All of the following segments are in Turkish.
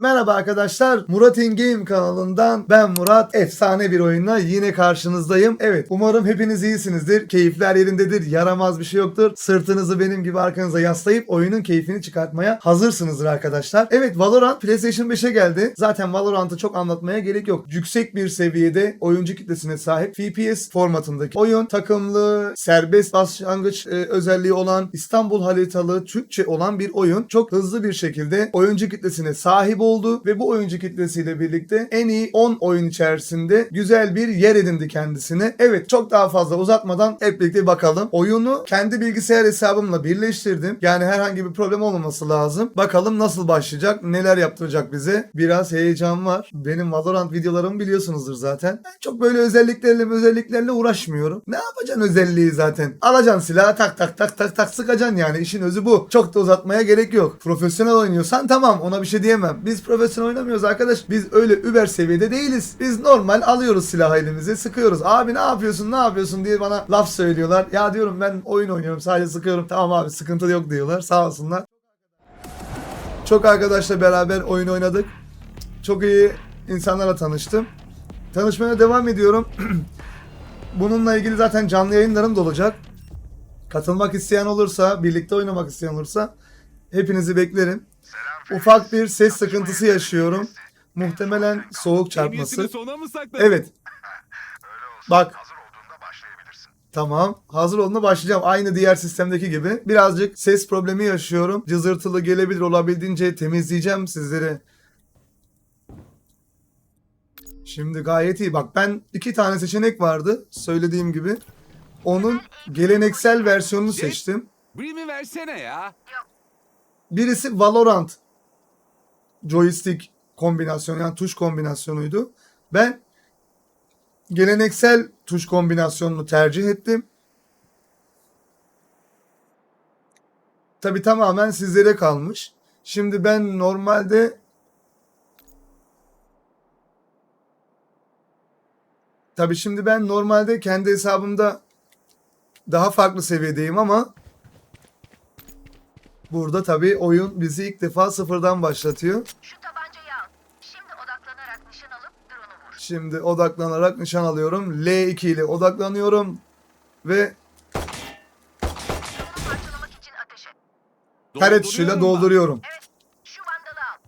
Merhaba arkadaşlar. Murat In Game kanalından ben Murat. Efsane bir oyunla yine karşınızdayım. Evet umarım hepiniz iyisinizdir. Keyifler yerindedir. Yaramaz bir şey yoktur. Sırtınızı benim gibi arkanıza yaslayıp oyunun keyfini çıkartmaya hazırsınızdır arkadaşlar. Evet Valorant PlayStation 5'e geldi. Zaten Valorant'ı çok anlatmaya gerek yok. Yüksek bir seviyede oyuncu kitlesine sahip FPS formatındaki oyun takımlı, serbest başlangıç e, özelliği olan İstanbul haritalı Türkçe olan bir oyun. Çok hızlı bir şekilde oyuncu kitlesine sahip oldu ve bu oyuncu kitlesiyle birlikte en iyi 10 oyun içerisinde güzel bir yer edindi kendisine. Evet çok daha fazla uzatmadan hep birlikte bakalım. Oyunu kendi bilgisayar hesabımla birleştirdim. Yani herhangi bir problem olmaması lazım. Bakalım nasıl başlayacak, neler yaptıracak bize. Biraz heyecan var. Benim Valorant videolarımı biliyorsunuzdur zaten. Ben çok böyle özelliklerle özelliklerle uğraşmıyorum. Ne yapacaksın özelliği zaten? Alacaksın silahı tak tak tak tak tak sıkacaksın yani. İşin özü bu. Çok da uzatmaya gerek yok. Profesyonel oynuyorsan tamam ona bir şey diyemem. Biz profesyonel oynamıyoruz arkadaş. Biz öyle über seviyede değiliz. Biz normal alıyoruz silahı elimize sıkıyoruz. Abi ne yapıyorsun ne yapıyorsun diye bana laf söylüyorlar. Ya diyorum ben oyun oynuyorum sadece sıkıyorum. Tamam abi sıkıntı yok diyorlar sağ olsunlar. Çok arkadaşla beraber oyun oynadık. Çok iyi insanlarla tanıştım. Tanışmaya devam ediyorum. Bununla ilgili zaten canlı yayınlarım da olacak. Katılmak isteyen olursa, birlikte oynamak isteyen olursa hepinizi beklerim. Ufak bir ses sıkıntısı yaşıyorum. Muhtemelen soğuk çarpması. Evet, bak Hazır olduğunda başlayabilirsin. tamam. Hazır olduğunda başlayacağım. Aynı diğer sistemdeki gibi. Birazcık ses problemi yaşıyorum. Cızırtılı gelebilir olabildiğince temizleyeceğim sizleri. Şimdi gayet iyi. Bak ben iki tane seçenek vardı. Söylediğim gibi. Onun geleneksel versiyonunu Şey- seçtim. Brim'i versene ya. Birisi Valorant joystick kombinasyonu yani tuş kombinasyonuydu. Ben geleneksel tuş kombinasyonunu tercih ettim. Tabi tamamen sizlere kalmış. Şimdi ben normalde Tabi şimdi ben normalde kendi hesabımda daha farklı seviyedeyim ama Burada tabii oyun bizi ilk defa sıfırdan başlatıyor. Şu tabancayı al. Şimdi odaklanarak nişan alıp drone'u vur. Şimdi odaklanarak nişan alıyorum. L2 ile odaklanıyorum ve Drone'u parçalamak için ateş et. kare tuşuyla Dolduruyorum dolduruyorum. Şu vandalı al.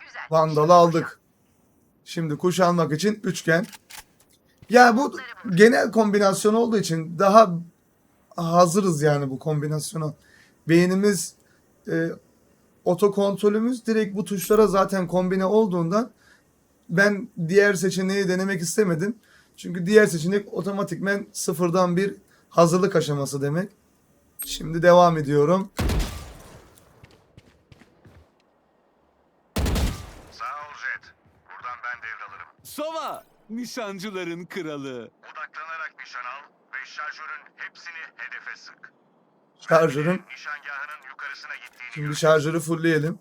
Güzel. Vandalı aldık. Şimdi kuşanmak için üçgen. Ya bu genel kombinasyon olduğu için daha hazırız yani bu kombinasyona. Beynimiz e, otokontrolümüz direkt bu tuşlara zaten kombine olduğundan ben diğer seçeneği denemek istemedim. Çünkü diğer seçenek otomatikmen sıfırdan bir hazırlık aşaması demek. Şimdi devam ediyorum. Sağ ol Jet. Buradan ben devralırım. Sova, nişancıların kralı. Odaklanarak nişan al ve şarjörün hepsini hedefe sık. Şarjörün Nişangahının yukarısına gittiğini Şimdi şarjörü fullleyelim.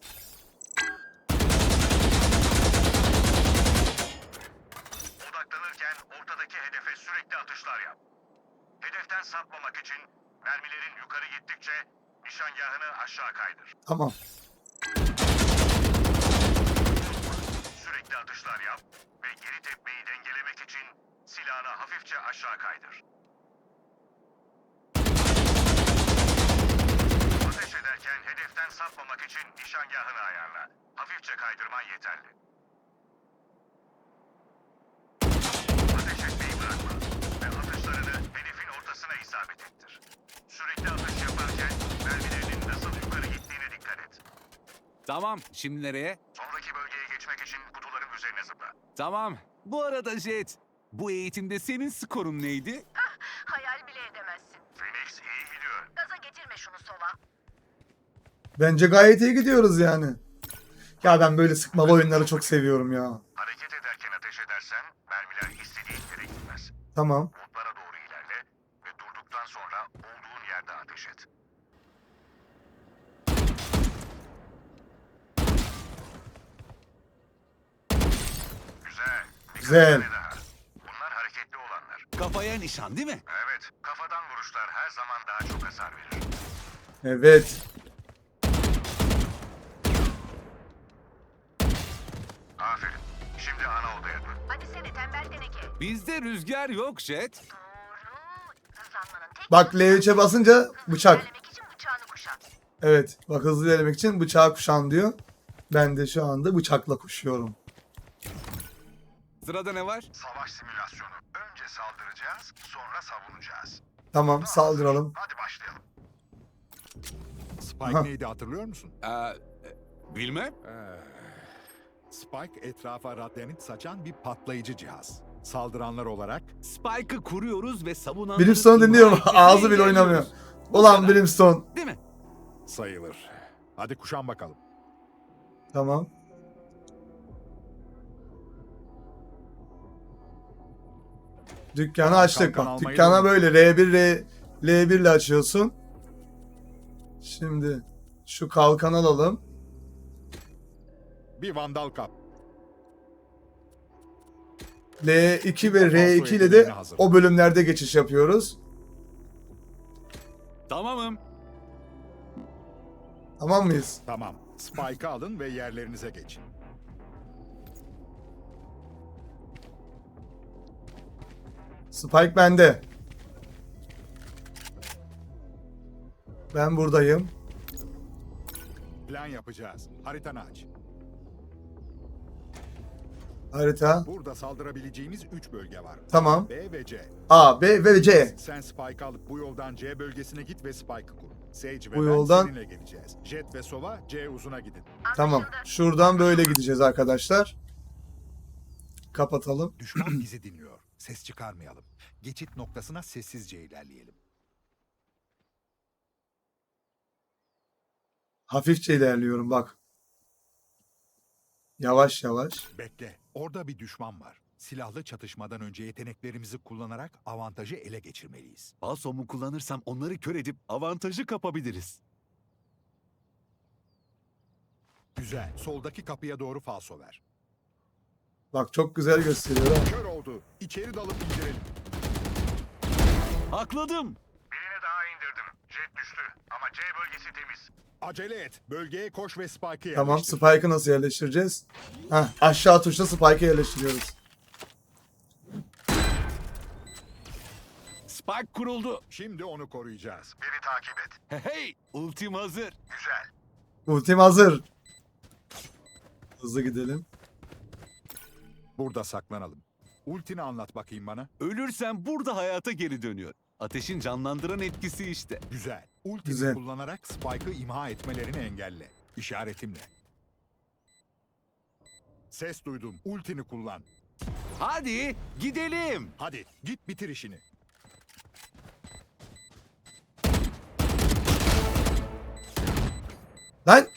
Odaklanırken ortadaki hedefe sürekli atışlar yap. Hedeften sapmamak için mermilerin yukarı gittikçe nişangahını aşağı kaydır. Tamam. Sürekli atışlar yap ve geri tepmeyi dengelemek için silahını hafifçe aşağı kaydır. Ateş ederken hedeften sapmamak için nişangahını ayarla. Hafifçe kaydırman yeterli. Ateş etmeyi bırakma ve atışlarını hedefin ortasına isabet ettir. Sürekli atış yaparken mermilerinin nasıl yukarı gittiğine dikkat et. Tamam, şimdi nereye? Sonraki bölgeye geçmek için kutuların üzerine zıpla. Tamam. Bu arada Jet, bu eğitimde senin skorun neydi? Hayal bile edemezsin. Phoenix iyi gidiyor. Gaza getirme şunu sova. Bence gayet iyi gidiyoruz yani. Ya ben böyle sıkmalı oyunları çok seviyorum ya. Hareket ederken ateş edersen mermiler istediğin yere gitmez. Tamam. Güzel. Bunlar hareketli olanlar. Kafaya nişan değil mi? Evet. Kafadan vuruşlar her zaman daha çok hasar verir. Evet. Aferin. Şimdi ana odaya dön. Hadi seni tembel teneke. Bizde rüzgar yok Jet. Doğru. Hızlanmanın tek Bak L3'e basınca bıçak. ilerlemek için bıçağını kuşat. Evet. Bak hızlı ilerlemek için bıçağı kuşan diyor. Ben de şu anda bıçakla koşuyorum. Sırada ne var? Savaş simülasyonu. Önce saldıracağız, sonra savunacağız. Tamam saldıralım. Hadi başlayalım. Spike Aha. neydi hatırlıyor musun? Ee, e, bilmem. Spike etrafa radyanit saçan bir patlayıcı cihaz. Saldıranlar olarak Spike'ı kuruyoruz ve savunan... Brimstone dinliyorum. Ağzı bile oynamıyor. Ulan Brimstone. Değil mi? sayılır. Hadi kuşan bakalım. Tamam. Dükkanı açtık bak. almayı Dükkana da böyle R1 R, L1 ile açıyorsun. Şimdi şu kalkan alalım. Bir vandal kap. L2 ve Falso R2 ile de o bölümlerde geçiş yapıyoruz. Tamamım. Tamam mıyız? Tamam. Spike'ı alın ve yerlerinize geçin. Spike bende. Ben buradayım. Plan yapacağız. Haritanı aç. Harita. Burada saldırabileceğimiz 3 bölge var. Tamam. B ve C. A, B ve C. Sen Spike'ı alıp bu yoldan C bölgesine git ve Spike'ı kur. Sage ve Bu ben yoldan- seninle geleceğiz. Jet ve Sova C uzuna gidin. Tamam. Şuradan böyle gideceğiz arkadaşlar. Kapatalım. Düşman bizi dinliyor. Ses çıkarmayalım. Geçit noktasına sessizce ilerleyelim. Hafifçe ilerliyorum bak. Yavaş yavaş. Bekle. Orada bir düşman var. Silahlı çatışmadan önce yeteneklerimizi kullanarak avantajı ele geçirmeliyiz. Balsomu kullanırsam onları kör edip avantajı kapabiliriz. Güzel. Soldaki kapıya doğru falso ver. Bak çok güzel gösteriyor. ha. Kör oldu. İçeri dalıp indirelim. Hakladım. Birini daha indirdim. Jet düştü ama C bölgesi temiz. Acele et. Bölgeye koş ve Spike'ı yerleştir. Tamam Spike'ı nasıl yerleştireceğiz? Heh, aşağı tuşla Spike'ı yerleştiriyoruz. Spike kuruldu. Şimdi onu koruyacağız. Beni takip et. Hey, hey, ultim hazır. Güzel. Ultim hazır. Hızlı gidelim. Burada saklanalım. Ultini anlat bakayım bana. Ölürsem burada hayata geri dönüyor. Ateşin canlandıran etkisi işte. Güzel. Ultini Güzel. kullanarak Spike'ı imha etmelerini engelle. İşaretimle. Ses duydum. Ultini kullan. Hadi gidelim. Hadi git bitir işini. Lan!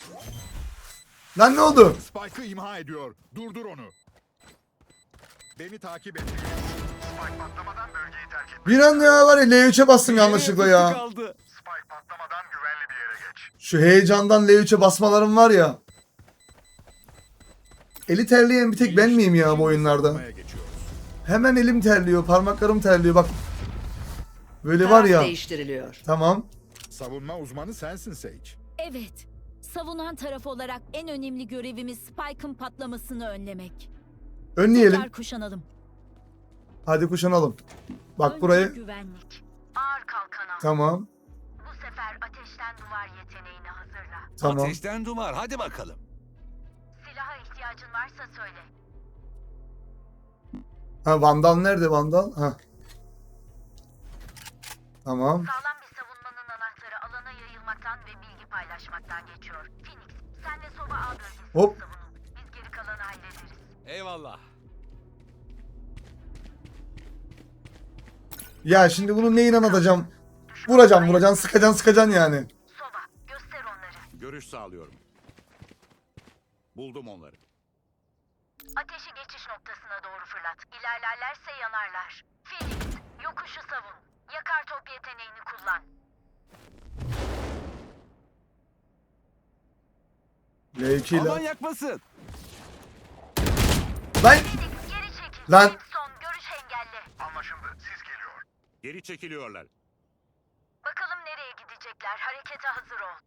Lan ne oldu? Spike'ı imha ediyor. Durdur onu. Beni takip et. Spike patlamadan bölgeyi terk et. Bir an ya var ya L3'e bastım yanlışlıkla ya. kaldı. Spike patlamadan güvenli bir yere geç. Şu heyecandan L3'e basmalarım var ya. Eli terleyen bir tek ben miyim ya bu oyunlarda? Hemen elim terliyor, parmaklarım terliyor bak. Böyle var Taraf ya. değiştiriliyor. Tamam. Savunma uzmanı sensin Sage. Evet. Savunan taraf olarak en önemli görevimiz Spike'ın patlamasını önlemek. Önleyelim. Tekrar kuşanalım. Hadi kuşanalım. Bak Önce buraya. güvenlik. Ağır kalkan al. Tamam. Bu sefer ateşten duvar yeteneğini hazırla. Tamam. Ateşten duvar hadi bakalım. Silaha ihtiyacın varsa söyle. Ha Vandal nerede Vandal? Ha. Tamam. Sağlam bir savunmanın anahtarı alana yayılmaktan ve bilgi paylaşmaktan geçiyor. Phoenix, sen de Sova A bölgesini Hop. savunun. Biz geri kalanı hallederiz. Eyvallah. Ya şimdi bunu neyin anlatacağım? Vuracağım vuracaksın sıkacaksın sıkacaksın yani. Sova, göster onları. Görüş sağlıyorum. Buldum onları. Ateşi geçiş noktasına doğru fırlat. İlerlerlerse yanarlar. Phoenix, yokuşu savun. Yakar top yeteneğini kullan. L2 Aman yakmasın. Lan! Geri çekil. Lan! Son görüş engelli. Anlaşıldı. Siz geliyor. Geri çekiliyorlar. Bakalım nereye gidecekler. Harekete hazır ol.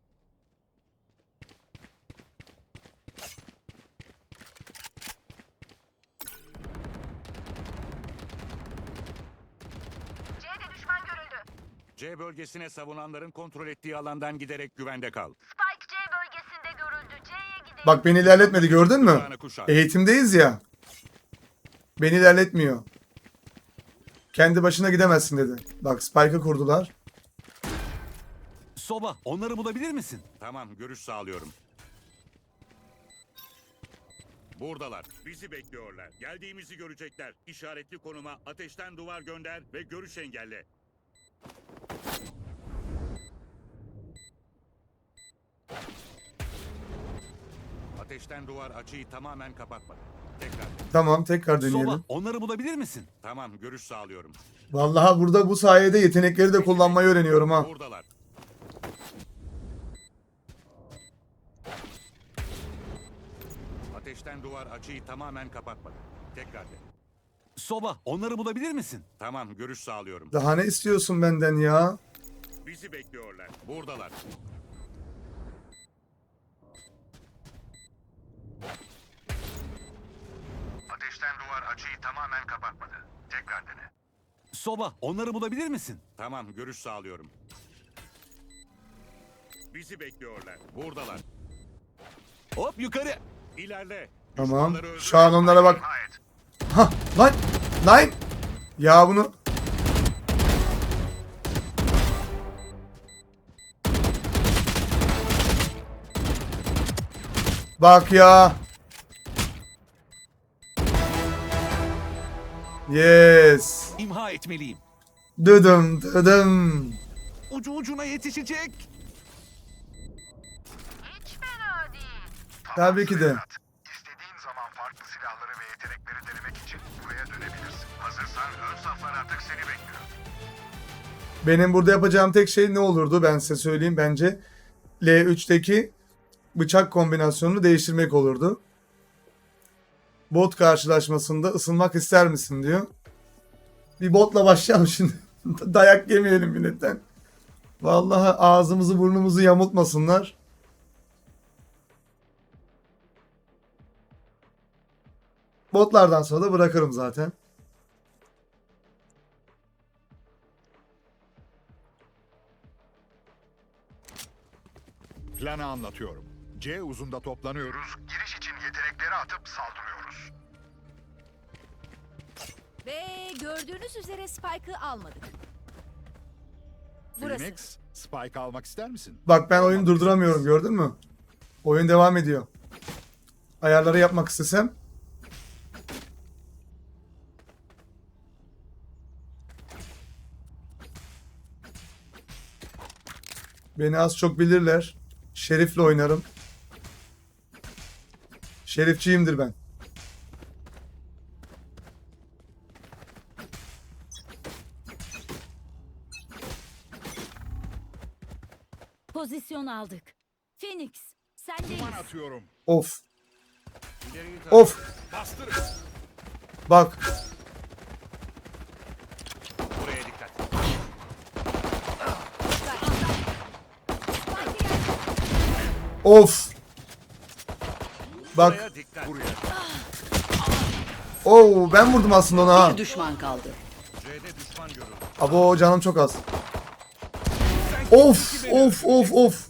Düşman görüldü. C bölgesine savunanların kontrol ettiği alandan giderek güvende kal. Spike C bölgesinde görüldü. C'ye gidelim. Bak beni ilerletmedi gördün mü? Kulağını kuşat. Eğitimdeyiz ya. Beni ilerletmiyor. Kendi başına gidemezsin dedi. Bak Spike'ı kurdular. Soba, onları bulabilir misin? Tamam, görüş sağlıyorum. Buradalar. Bizi bekliyorlar. Geldiğimizi görecekler. İşaretli konuma ateşten duvar gönder ve görüş engelle. Ateşten duvar açıyı tamamen kapatmadı. Tekrar. Tamam tekrar deneyelim. Soba, onları bulabilir misin? Tamam, görüş sağlıyorum. Vallahi burada bu sayede yetenekleri de kullanmayı öğreniyorum ha. Buradalar. Ateşten duvar açıyı tamamen kapatmadı. Tekrar de. Soba, onları bulabilir misin? Tamam, görüş sağlıyorum. Daha ne istiyorsun benden ya? Bizi bekliyorlar. Buradalar. Dene. Soba, onları bulabilir misin? Tamam, görüş sağlıyorum. Bizi bekliyorlar. Buradalar. Hop yukarı. İlerle. Tamam. Düşmanları öldür. Şu an onlara bak. Nihayet. Ha lan lan. Ya bunu Bak ya. Yes. İmha etmeliyim. Dıdım dıdım. Ucu ucuna yetişecek. Hiç fena değil. Tabii ki de. Serhat, İstediğin zaman farklı silahları ve yetenekleri denemek için buraya dönebilirsin. Hazırsan ön saflar artık seni bekliyor. Benim burada yapacağım tek şey ne olurdu ben size söyleyeyim bence. L3'teki bıçak kombinasyonunu değiştirmek olurdu. Bot karşılaşmasında ısınmak ister misin diyor. Bir botla başlayalım şimdi. Dayak yemeyelim milletten. Vallahi ağzımızı burnumuzu yamultmasınlar. Botlardan sonra da bırakırım zaten. Planı anlatıyorum. C uzunda toplanıyoruz. Giriş için yetenekleri atıp saldırıyoruz. Ve gördüğünüz üzere Spike'ı almadık. Burası. Phoenix, Spike almak ister misin? Bak ben oyunu durduramıyorum gördün mü? Oyun devam ediyor. Ayarları yapmak istesem. Beni az çok bilirler. Şerif'le oynarım. Şerifçiyimdir ben. Pozisyon aldık. Phoenix, sendeyiz. Duman atıyorum. Of. Of. Bastırın. Bak. Buraya dikkat. Of. Bak. Oo ben vurdum aslında ona ha. Bir düşman kaldı. Abo canım çok az. Of of of of.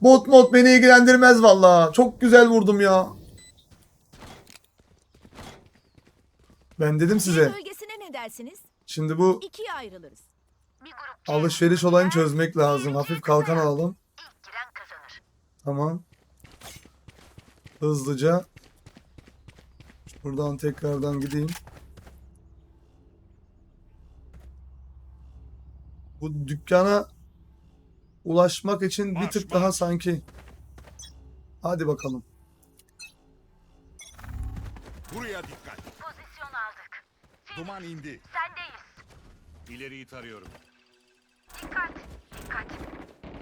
Bot mod beni ilgilendirmez valla. Çok güzel vurdum ya. Ben dedim size. bölgesine ne dersiniz? Şimdi bu İkiye ayrılırız. Alışveriş olayını çözmek lazım. Hafif kalkan alalım. ilk giren kazanır. Tamam. Hızlıca. Buradan tekrardan gideyim. Bu dükkana ulaşmak için bir tık daha sanki. Hadi bakalım. Buraya dikkat. Pozisyon aldık. Duman indi. Sendeyiz. İleriyi tarıyorum. Dikkat. Dikkat.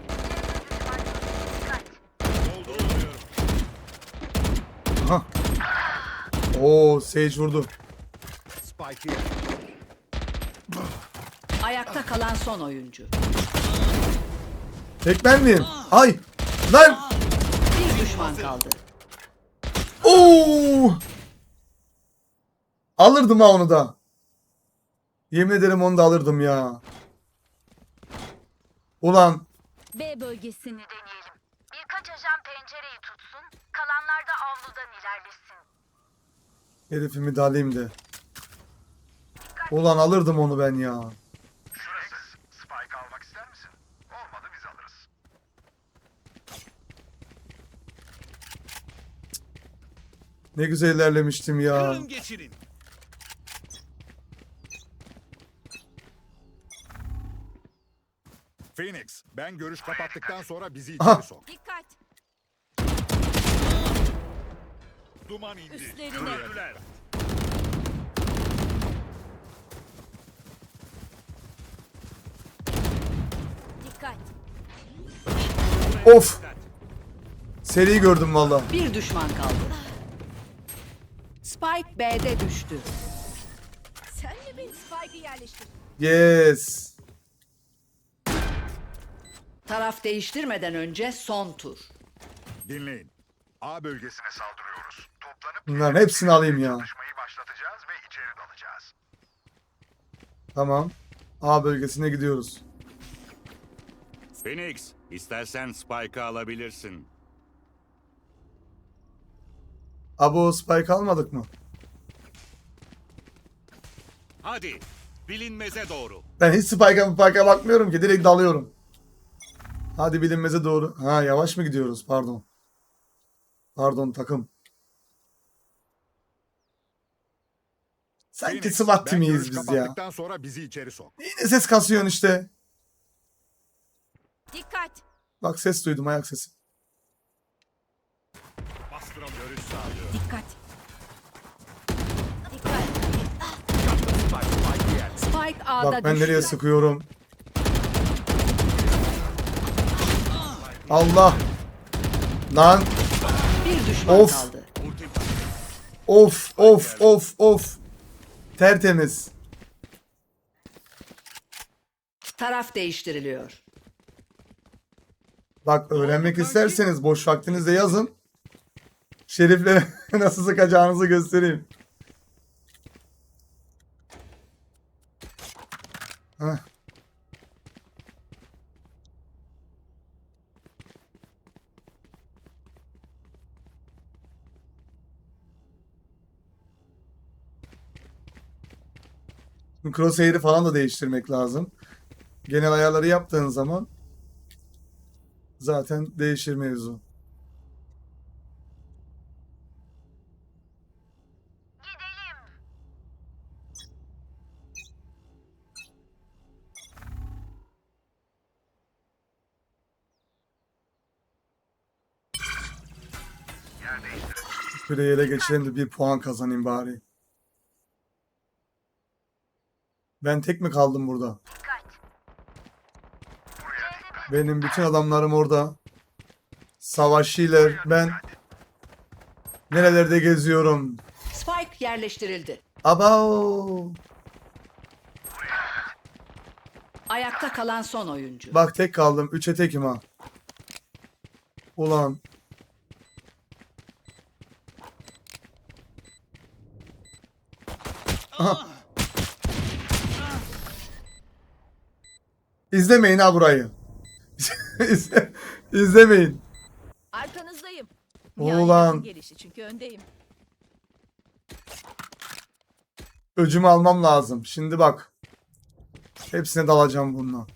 C'de düşman görüldü. Dikkat. Dolduruyorum. Aha. Oo Sage vurdu. Spike'ı Ayakta kalan son oyuncu. Tek ben miyim? Ay! Lan! Bir düşman kaldı. Oo! Alırdım ha onu da. Yemin ederim onu da alırdım ya. Ulan B bölgesini Deneyelim. Birkaç ajan pencereyi da avludan ilerlesin. herifimi de alayım de. Ulan alırdım onu ben ya. Şurası. Spike almak ister misin? Olmadı biz alırız. Ne güzel ilerlemiştim ya. geçirin. Phoenix, ben görüş kapattıktan sonra bizi içeri sok. dikkat. Duman indi. Üstlerine. Gördüler. Dikkat. Of. Seri gördüm valla. Bir düşman kaldı. Spike B'de düştü. Sen mi beni Spike'ı yerleştir? Yes. Taraf değiştirmeden önce son tur. Dinleyin. A bölgesi Bölgesine saldırıyoruz. Toplanıp Bunların hepsini alayım ya. çalışmayı başlatacağız ve içeri dalacağız. Tamam. A bölgesine gidiyoruz. Phoenix, istersen Spike'ı alabilirsin. Abo spike almadık mı? Hadi, bilinmeze doğru. Ben hiç spike'a spike'a bakmıyorum ki direkt dalıyorum. Hadi bilinmeze doğru. Ha yavaş mı gidiyoruz? Pardon. Pardon takım. Sanki Phoenix, SWAT timiyiz biz ya. sonra bizi içeri sok. Yine ses kasıyorsun işte. Dikkat. Bak ses duydum ayak sesi. Bastıram görüş sağlıyor. Dikkat. Dikkat. Spike A'da Bak ben düştü. nereye sıkıyorum. Allah. Lan. Bir düşman Of. kaldı. Of of of of. Tertemiz. Taraf değiştiriliyor. Bak öğrenmek isterseniz boş vaktinizde yazın. Şeriflere nasıl sıkacağınızı göstereyim. Heh. Crosshair'i falan da değiştirmek lazım. Genel ayarları yaptığın zaman zaten değişir mevzu. Süreyi ele geçirelim de bir puan kazanayım bari. Ben tek mi kaldım burada? Benim bütün adamlarım orada. Savaşçılar. Ben nerelerde geziyorum. Spike yerleştirildi. Abao. Ayakta kalan son oyuncu. Bak tek kaldım. Üçe tekim ha. Ulan. Aha. İzlemeyin ha burayı. İzle- İzlemeyin. Arkanızdayım. Ulan. Yani gelişi çünkü öndeyim. Öcümü almam lazım. Şimdi bak. Hepsine dalacağım bununla.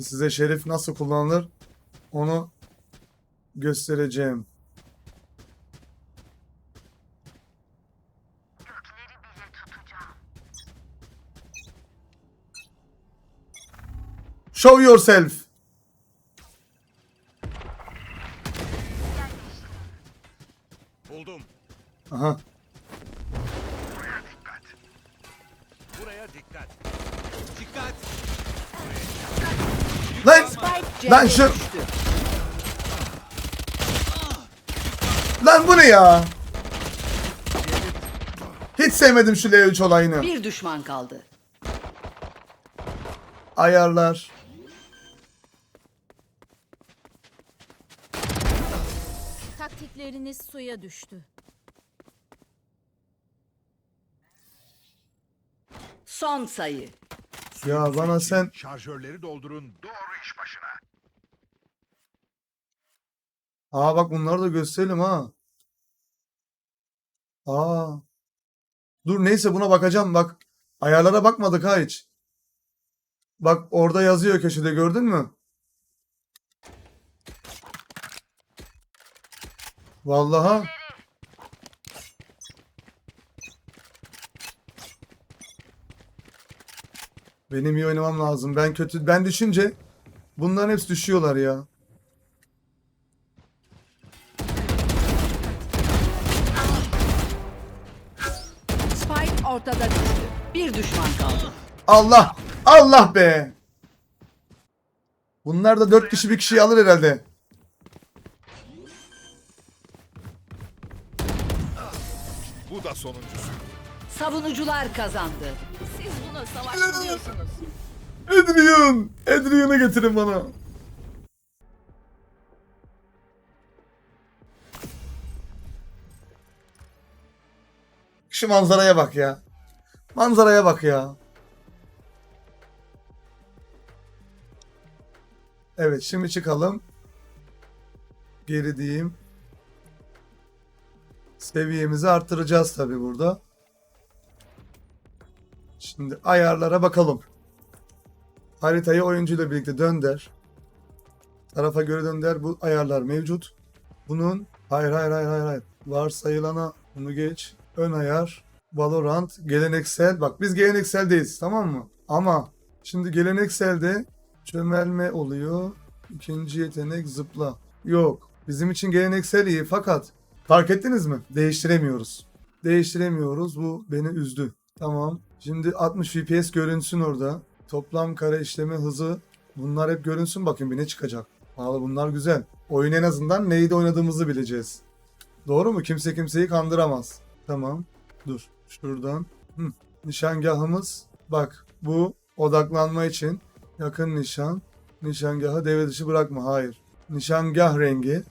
Size şerif nasıl kullanılır onu göstereceğim. Show yourself. Buldum. Aha. Buraya dikkat. Dikkat. Lan, Spike C'de Lan şu- lan bu ne ya? Hiç sevmedim şu L3 olayını. Bir düşman kaldı. Ayarlar. Taktikleriniz suya düştü. Son sayı. Ya bana sen Şarjörleri doldurun. Doğru iş başına. Aa bak bunları da gösterelim ha. Aa. Dur neyse buna bakacağım bak. Ayarlara bakmadık ha hiç. Bak orada yazıyor köşede gördün mü? Vallahi. Benim iyi oynamam lazım. Ben kötü ben düşünce bunların hepsi düşüyorlar ya. Spike ortada düştü. Bir düşman kaldı. Allah! Allah be! Bunlar da dört kişi bir kişiyi alır herhalde. Da sonuncusu. Savunucular kazandı. Siz buna savaş mı diyorsunuz? Adrian! Adrian'ı getirin bana. Şu manzaraya bak ya. Manzaraya bak ya. Evet şimdi çıkalım. Geri diyeyim. Seviyemizi arttıracağız tabi burada. Şimdi ayarlara bakalım. Haritayı oyuncuyla birlikte dönder. Tarafa göre dönder. Bu ayarlar mevcut. Bunun hayır hayır hayır hayır hayır. Varsayılana bunu geç. Ön ayar. Valorant. Geleneksel. Bak biz gelenekseldeyiz tamam mı? Ama şimdi gelenekselde çömelme oluyor. İkinci yetenek zıpla. Yok. Bizim için geleneksel iyi fakat fark ettiniz mi? Değiştiremiyoruz. Değiştiremiyoruz. Bu beni üzdü. Tamam. Şimdi 60 FPS görünsün orada. Toplam kare işleme hızı. Bunlar hep görünsün bakayım bir ne çıkacak. Valla bunlar güzel. Oyun en azından neyde oynadığımızı bileceğiz. Doğru mu? Kimse kimseyi kandıramaz. Tamam. Dur. Şuradan. Hı. Nişangahımız. Bak bu odaklanma için yakın nişan. Nişangahı devre dışı bırakma. Hayır. Nişangah rengi.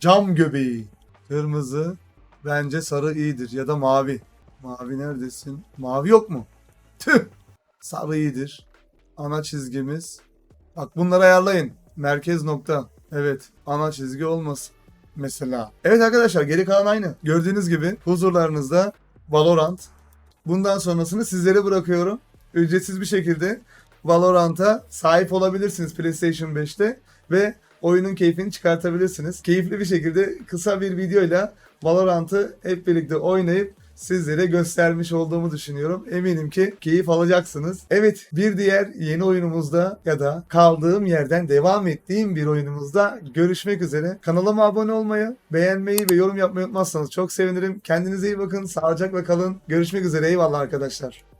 Cam göbeği. Kırmızı. Bence sarı iyidir. Ya da mavi. Mavi neredesin? Mavi yok mu? Tüh. Sarı iyidir. Ana çizgimiz. Bak bunları ayarlayın. Merkez nokta. Evet. Ana çizgi olmasın. Mesela. Evet arkadaşlar geri kalan aynı. Gördüğünüz gibi huzurlarınızda Valorant. Bundan sonrasını sizlere bırakıyorum. Ücretsiz bir şekilde Valorant'a sahip olabilirsiniz PlayStation 5'te ve oyunun keyfini çıkartabilirsiniz. Keyifli bir şekilde kısa bir videoyla Valorant'ı hep birlikte oynayıp sizlere göstermiş olduğumu düşünüyorum. Eminim ki keyif alacaksınız. Evet bir diğer yeni oyunumuzda ya da kaldığım yerden devam ettiğim bir oyunumuzda görüşmek üzere. Kanalıma abone olmayı, beğenmeyi ve yorum yapmayı unutmazsanız çok sevinirim. Kendinize iyi bakın, sağlıcakla kalın. Görüşmek üzere, eyvallah arkadaşlar.